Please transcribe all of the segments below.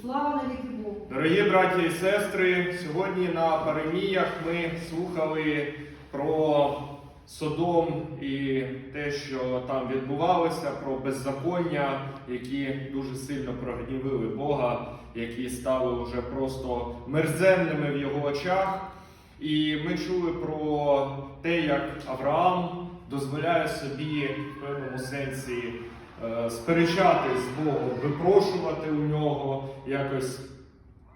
Слава навіки Богу. Дорогі браті і сестри, сьогодні на Пареміях ми слухали про Содом і те, що там відбувалося, про беззаконня, які дуже сильно прогнівили Бога, які стали вже просто мерзенними в його очах. І ми чули про те, як Авраам дозволяє собі в певному сенсі сперечатись з Богом, випрошувати у нього якось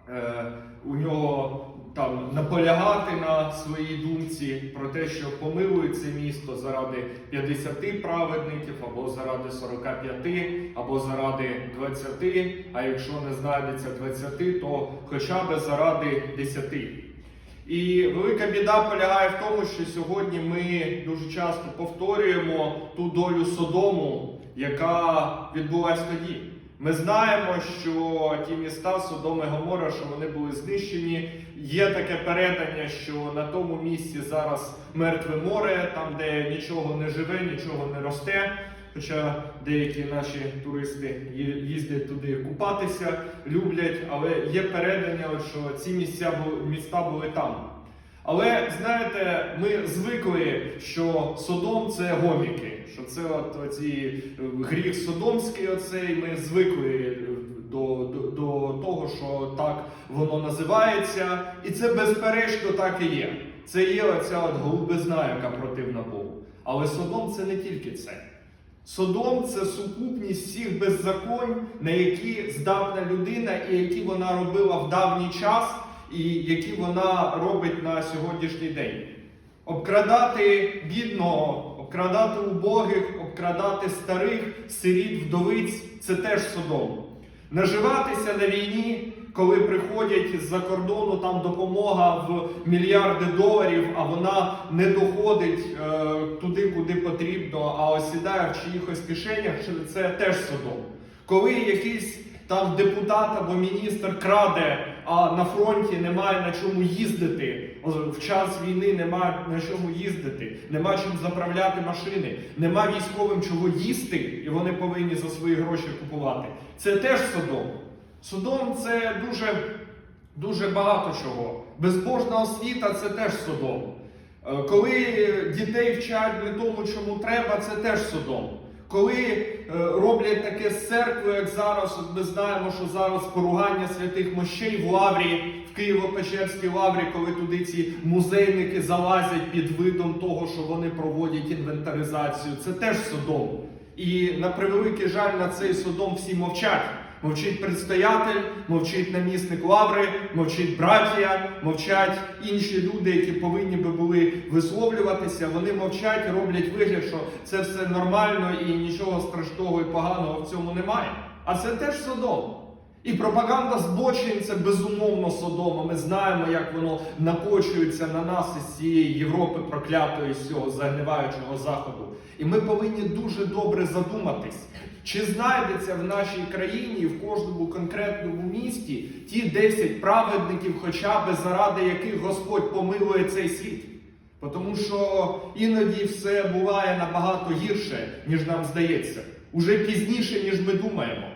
е, у нього там наполягати на своїй думці про те, що помилує це місто заради 50 праведників, або заради 45, або заради 20, а якщо не знайдеться 20, то хоча б заради 10. І велика біда полягає в тому, що сьогодні ми дуже часто повторюємо ту долю Содому, яка відбулась тоді. Ми знаємо, що ті міста Содом і Гомора, що вони були знищені. Є таке передання, що на тому місці зараз мертве море, там де нічого не живе, нічого не росте. Хоча деякі наші туристи їздять туди купатися, люблять, але є передання, що ці місця були, міста були там. Але знаєте, ми звикли, що Содом це гоміки, що це от оці е, гріх Содомський. Оцей ми звикли е, до, до, до того, що так воно називається, і це безперечно так і є. Це є оця от голубизна, яка противна Богу. Але Содом це не тільки це. Содом це сукупність всіх беззаконь, на які здатна людина, і які вона робила в давній час, і які вона робить на сьогоднішній день. Обкрадати бідного, обкрадати убогих, обкрадати старих, сиріт, вдовиць це теж Содом. Наживатися на війні, коли приходять з-за кордону там допомога в мільярди доларів, а вона не доходить е, туди, куди потрібно, а осідає в чиїхось кишенях, це теж Содом. Коли якийсь там депутат або міністр краде, а на фронті немає на чому їздити. В час війни немає на чому їздити, нема чим заправляти машини, нема військовим чого їсти, і вони повинні за свої гроші купувати. Це теж Содом. Содом це дуже, дуже багато чого. Безбожна освіта це теж Содом. Е, Коли дітей вчать не тому, чому треба, це теж Содом. Коли роблять таке з церквою, як зараз, от ми знаємо, що зараз поругання святих мощей в лаврі, в Києво-Печерській лаврі, коли туди ці музейники залазять під видом того, що вони проводять інвентаризацію, це теж Содом. І на превеликий жаль на цей Содом всі мовчать. Мовчить предстоятель, мовчить намісник лаври, мовчить братія, мовчать інші люди, які повинні би були висловлюватися. Вони мовчать, роблять вигляд, що це все нормально і нічого страшного і поганого в цьому немає. А це теж Содом. І пропаганда збочень це безумовно Содом. Ми знаємо, як воно накочується на нас із цієї Європи проклятої з цього загниваючого заходу. І ми повинні дуже добре задуматись, чи знайдеться в нашій країні в кожному конкретному місті ті 10 праведників, хоча б заради яких Господь помилує цей світ. Тому що іноді все буває набагато гірше, ніж нам здається, уже пізніше, ніж ми думаємо.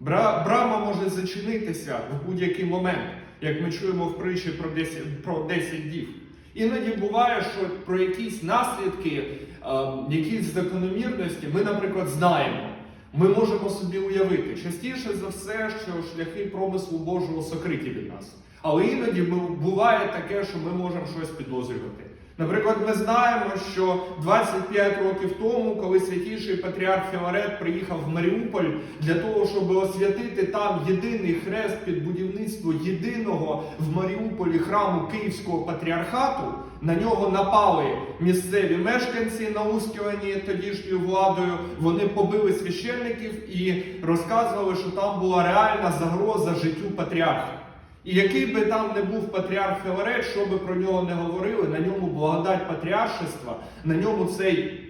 Бра- Брама може зачинитися в будь-який момент, як ми чуємо в притчі про 10, про 10 дів. Іноді буває, що про якісь наслідки, е, якісь закономірності ми, наприклад, знаємо. Ми можемо собі уявити частіше за все, що шляхи промислу Божого сокриті від нас. Але іноді буває таке, що ми можемо щось підозрювати. Наприклад, ми знаємо, що 25 років тому, коли святіший патріарх Філарет приїхав в Маріуполь для того, щоб освятити там єдиний хрест під будівництво єдиного в Маріуполі храму Київського патріархату, на нього напали місцеві мешканці, наускувані тодішньою владою. Вони побили священників і розказували, що там була реальна загроза життю патріарха. І який би там не був патріарх Філарет, що би про нього не говорили, на ньому благодать патріаршества, на ньому цей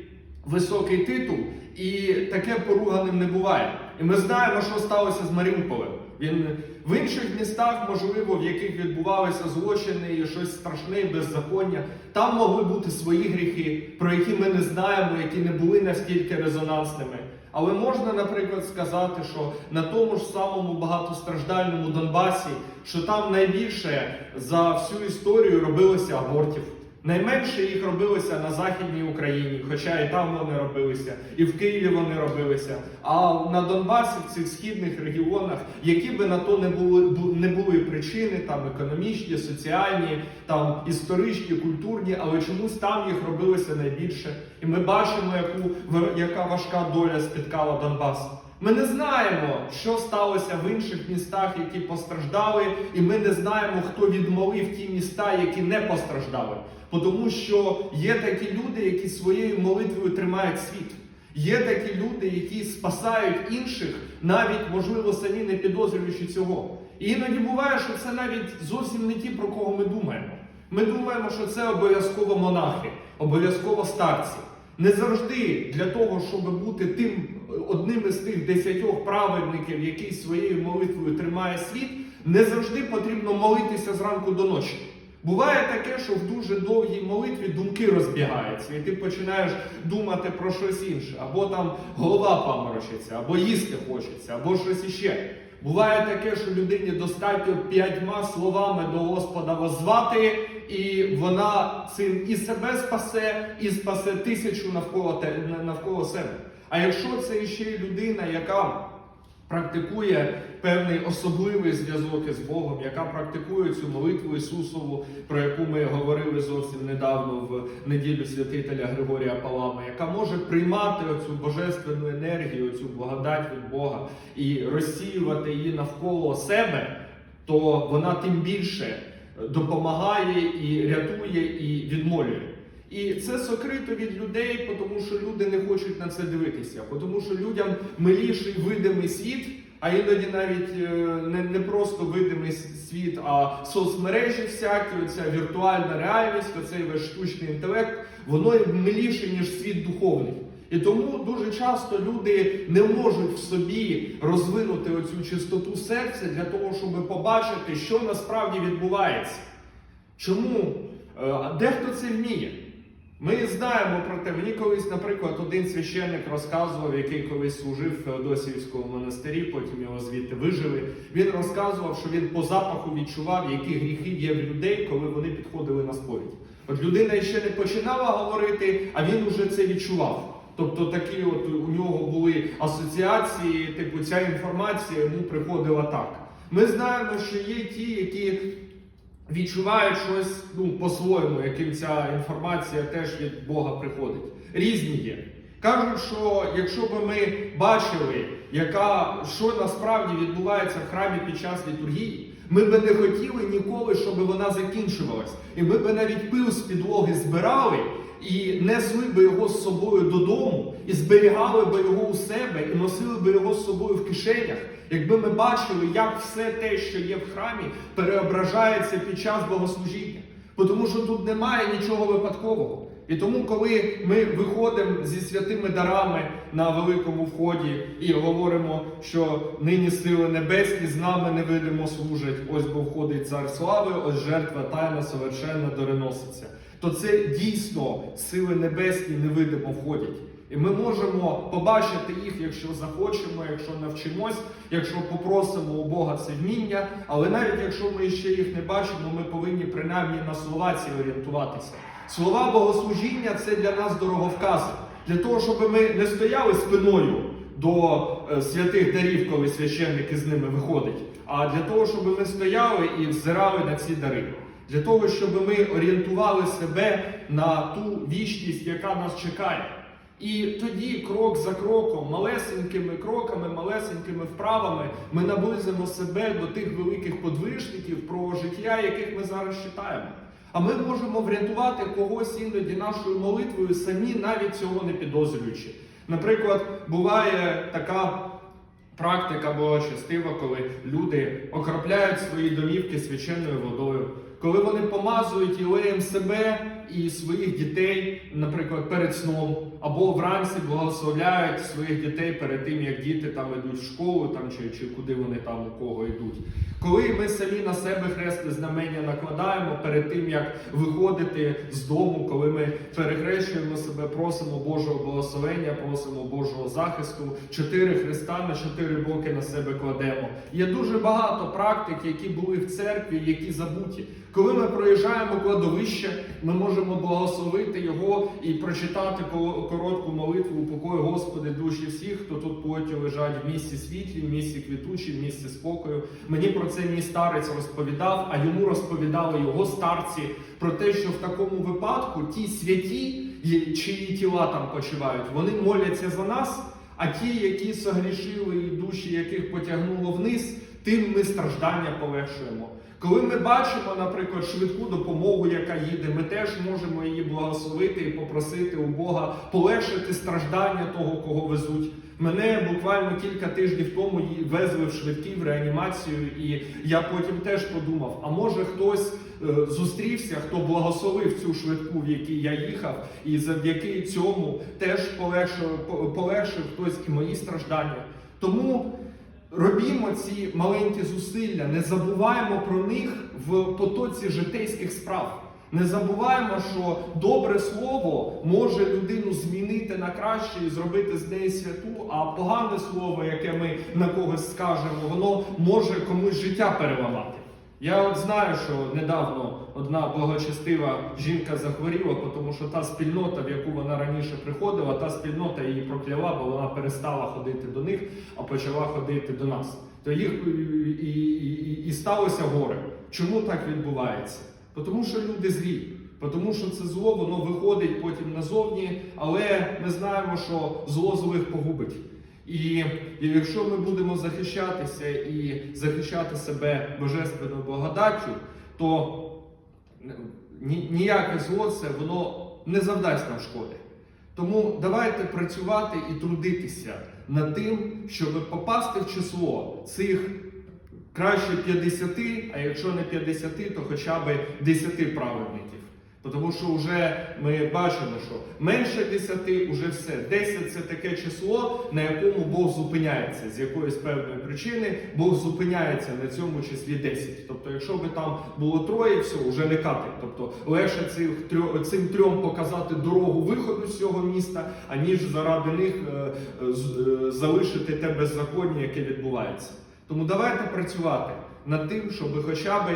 високий титул, і таке поруганим не буває. І ми знаємо, що сталося з Маріуполем. Він в інших містах, можливо, в яких відбувалися злочини і щось страшне, беззаконня, там могли бути свої гріхи, про які ми не знаємо, які не були настільки резонансними. Але можна, наприклад, сказати, що на тому ж самому багатостраждальному Донбасі, що там найбільше за всю історію робилося абортів. Найменше їх робилося на Західній Україні, хоча і там вони робилися, і в Києві вони робилися. А на Донбасі, в цих східних регіонах, які би на то не були не були причини, там економічні, соціальні, там історичні, культурні, але чомусь там їх робилося найбільше. І ми бачимо, яку яка важка доля спіткала Донбас. Ми не знаємо, що сталося в інших містах, які постраждали, і ми не знаємо, хто відмолив ті міста, які не постраждали. Тому що є такі люди, які своєю молитвою тримають світ. Є такі люди, які спасають інших, навіть можливо самі не підозрюючи цього. І іноді буває, що це навіть зовсім не ті, про кого ми думаємо. Ми думаємо, що це обов'язково монахи, обов'язково старці. Не завжди для того, щоб бути тим одним із тих десятьох праведників, який своєю молитвою тримає світ, не завжди потрібно молитися зранку до ночі. Буває таке, що в дуже довгій молитві думки розбігаються, і ти починаєш думати про щось інше, або там голова паморочиться, або їсти хочеться, або щось іще. Буває таке, що людині достатньо п'ятьма словами до Господа воззвати, і вона цим і себе спасе, і спасе тисячу навколо, навколо себе. А якщо це ще й людина, яка практикує певний особливий зв'язок із Богом, яка практикує цю молитву Ісусову, про яку ми говорили зовсім недавно в неділю святителя Григорія Палами, яка може приймати оцю божественну енергію, цю благодать від Бога і розсіювати її навколо себе, то вона тим більше допомагає і рятує, і відмолює. І це сокрито від людей, тому що люди не хочуть на це дивитися, тому що людям миліший видимий світ, а іноді навіть е, не, не просто видимий світ, а соцмережі всякі, оця віртуальна реальність, оцей весь штучний інтелект, воно миліше, ніж світ духовний. І тому дуже часто люди не можуть в собі розвинути оцю чистоту серця для того, щоб побачити, що насправді відбувається. Чому? Е, Дехто це вміє. Ми знаємо про те, мені колись, наприклад, один священник розказував, який колись служив в Феодосіївському монастирі, потім його звідти вижили. Він розказував, що він по запаху відчував, які гріхи є в людей, коли вони підходили на сповідь. От людина ще не починала говорити, а він уже це відчував. Тобто такі от у нього були асоціації, типу ця інформація йому приходила так. Ми знаємо, що є ті, які відчувають щось ну, по-своєму, яким ця інформація теж від Бога приходить. Різні є. Кажуть, що якщо б ми бачили, яка, що насправді відбувається в храмі під час літургії, ми би не хотіли ніколи, щоб вона закінчувалась. І ми би навіть пил з підлоги збирали і несли би його з собою додому, і зберігали би його у себе, і носили би його з собою в кишенях, якби ми бачили, як все те, що є в храмі, переображається під час богослужіння. Бо Тому що тут немає нічого випадкового. І тому, коли ми виходимо зі святими дарами на великому вході і говоримо, що нині сили небесні з нами невидимо служать, ось бо входить цар слави, ось жертва тайна совершенна дореноситься, то це дійсно сили небесні невидимо входять. І ми можемо побачити їх, якщо захочемо, якщо навчимось, якщо попросимо у Бога це вміння. Але навіть якщо ми ще їх не бачимо, ми повинні принаймні на слова ці орієнтуватися. Слова богослужіння це для нас дороговкази. Для того, щоб ми не стояли спиною до е, святих дарів, коли священник із ними виходить, а для того, щоб ми стояли і взирали на ці дари. Для того, щоб ми орієнтували себе на ту вічність, яка нас чекає. І тоді, крок за кроком, малесенькими кроками, малесенькими вправами, ми наблизимо себе до тих великих подвижників, про життя, яких ми зараз читаємо. А ми можемо врятувати когось іноді нашою молитвою, самі навіть цього не підозрюючи. Наприклад, буває така практика благочестива, коли люди окропляють свої домівки свяченою водою, коли вони помазують ілеєм себе і своїх дітей, наприклад, перед сном, або вранці благословляють своїх дітей перед тим, як діти там ідуть в школу там, чи, чи куди вони там у кого йдуть. Коли ми самі на себе хрестне знамення накладаємо перед тим, як виходити з дому, коли ми перехрещуємо себе, просимо Божого благословення, просимо Божого захисту, чотири хреста на чотири боки на себе кладемо. Є дуже багато практик, які були в церкві, які забуті. Коли ми проїжджаємо кладовище, ми можемо благословити його і прочитати ко- коротку молитву упокой, Господи, душі всіх, хто тут плоті лежать в місці світлі, в місці квітучі, в місці спокою. Мені про це мій старець розповідав, а йому розповідали його старці про те, що в такому випадку ті святі, чиї тіла там почивають, вони моляться за нас. А ті, які согрішили і душі яких потягнуло вниз, тим ми страждання полегшуємо. Коли ми бачимо, наприклад, швидку допомогу, яка їде, ми теж можемо її благословити і попросити у Бога полегшити страждання того, кого везуть. Мене буквально кілька тижнів тому везли в швидкий в реанімацію, і я потім теж подумав: а може хтось е, зустрівся, хто благословив цю швидку, в якій я їхав, і завдяки цьому теж полегшив, полегшив хтось і мої страждання. Тому робімо ці маленькі зусилля, не забуваємо про них в потоці житейських справ. Не забуваємо, що добре слово може людину змінити на краще і зробити з неї святу, а погане слово, яке ми на когось скажемо, воно може комусь життя переламати. Я от знаю, що недавно одна благочестива жінка захворіла, тому що та спільнота, в яку вона раніше приходила, та спільнота її прокляла, бо вона перестала ходити до них, а почала ходити до нас. То їх і, і, і, і сталося горе. Чому так відбувається? Тому що люди злі. Тому що це зло, воно виходить потім назовні, але ми знаємо, що зло злих погубить. І, і якщо ми будемо захищатися і захищати себе божественною благодаттю, то ніяке зло це воно не завдасть нам шкоди. Тому давайте працювати і трудитися над тим, щоб попасти в число цих краще 50, а якщо не 50, то хоча б 10 праведників. Тому що вже ми бачимо, що менше 10 вже все. 10 це таке число, на якому Бог зупиняється з якоїсь певної причини. Бог зупиняється на цьому числі 10. Тобто, якщо би там було троє, все, вже не катить. Тобто легше трьох, цим трьом показати дорогу виходу з цього міста, аніж заради них е, е, е, залишити те беззаконня, яке відбувається. Тому давайте працювати над тим, щоб хоча б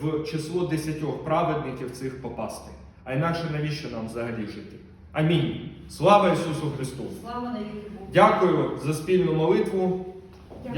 в число десятьох праведників цих попасти. А інакше навіщо нам взагалі жити? Амінь. Слава Ісусу Христу! Слава. Дякую за спільну молитву. Дякую.